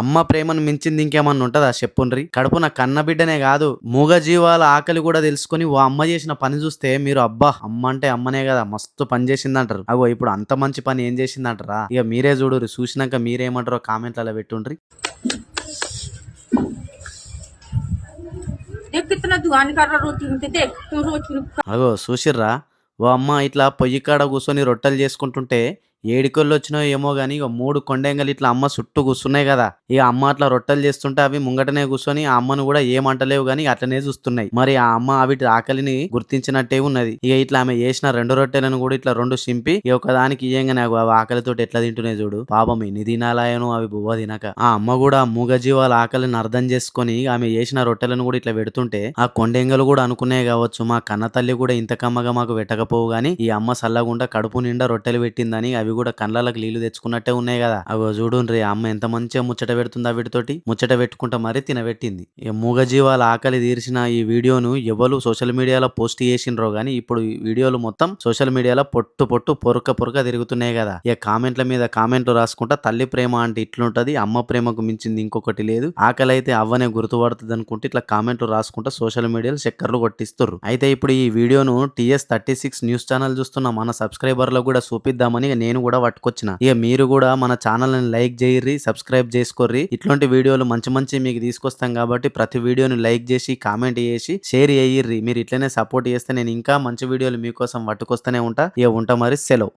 అమ్మ ప్రేమను మించింది ఇంకేమన్నా ఉంటుందా? చెప్పుండ్రి. కడుపున కన్నబిడ్డనే కాదు. మూగజీవాల ఆకలి కూడా తెలుసుకుని ఓ అమ్మ చేసిన పని చూస్తే మీరు అబ్బా అమ్మ అంటే అమ్మనే కదా మస్తు పని చేసిందంటారు. అగో ఇప్పుడు అంత మంచి పని ఏం చేసిందంటారా? ఇక మీరే చూడరు చూసినాక మీరేమంటారో కామెంట్లలో పెట్టుండ్రి. అగో చూసిర్రా? ఓ అమ్మ ఇట్లా పొయ్యి కాడ కూర్చొని రొట్టెలు చేసుకుంటుంటే ఏడికొల్లు వచ్చినాయో ఏమో గానీ ఇక మూడు కొండెంగలు ఇట్లా అమ్మ చుట్టూ కూర్చున్నాయి కదా. ఇక అమ్మ అట్లా రొట్టెలు చేస్తుంటే అవి ముంగటనే కూర్చొని ఆ అమ్మను కూడా ఏమంటలేవు గానీ అట్లనే చూస్తున్నాయి. మరి ఆ అమ్మ అవిటి ఆకలిని గుర్తించినట్టే ఉన్నది. ఇక ఇట్లా ఆమె చేసిన రెండు రొట్టెలను కూడా ఇట్లా రెండు చింపి ఇక ఒకదానికి ఇయ్యంగానే అగో అవి ఆకలితోటి ఎట్లా తింటున్నాయి చూడు. పాపం ఎన్ని దినాలయను అవి బువ్వ తినక. ఆ అమ్మ కూడా మూగజీవాల ఆకలిని అర్థం చేసుకొని ఆమె చేసిన రొట్టెలను కూడా ఇట్లా పెడుతుంటే ఆ కొండెంగలు కూడా అనుకునే కావచ్చు. మా కన్న తల్లి కూడా ఇంత కమ్మగా మాకు పెట్టకపోవు గాని ఈ అమ్మ సల్లగుండా కడుపు నిండా రొట్టెలు పెట్టిందని అవి కూడా కళ్ళలకు నీళ్ళు తెచ్చుకున్నట్టే ఉన్నాయి కదా. అవి చూడుండ్రి అమ్మ ఎంత మంచిగా ముచ్చట పెడుతుందా వీటితోటి ముచ్చట పెట్టుకుంటా మరీ తినబెట్టింది. మూగజీవాల ఆకలి తీర్చిన ఈ వీడియోను ఎవరు సోషల్ మీడియాలో పోస్ట్ చేసిండ్రో గానీ ఇప్పుడు వీడియోలు మొత్తం సోషల్ మీడియాలో పొట్టు పొట్టు పొరక పొరక తిరుగుతున్నాయి కదా. ఇక కామెంట్ల మీద కామెంట్లు రాసుకుంటా తల్లి ప్రేమ అంటే ఇట్లుంటది అమ్మ ప్రేమకు మించింది ఇంకొకటి లేదు. ఆకలి అయితే అవ్వనే గుర్తుపడుతుంది అనుకుంటే ఇట్లా కామెంట్లు రాసుకుంటా సోషల్ మీడియాలో చక్కర్లు కొట్టిస్తారు అయితే ఇప్పుడు ఈ వీడియోను TS thirty six news channel చూస్తున్న మన సబ్స్క్రైబర్లకు కూడా చూపిద్దామని నేను కూడా పట్టుకొచ్చిన. ఇక మీరు కూడా మన ఛానల్ని లైక్ చేయర్రి సబ్స్క్రైబ్ చేసుకోర్రి. ఇట్లాంటి వీడియోలు మంచి మంచి మీకు తీసుకొస్తాం కాబట్టి ప్రతి వీడియోని లైక్ చేసి కామెంట్ చేసి షేర్ చేయర్రి. మీరు ఇట్లనే సపోర్ట్ చేస్తే నేను ఇంకా మంచి వీడియోలు మీకోసం పట్టుకొస్తూనే ఉంటా. ఇక ఉంటా మరి సెలవు.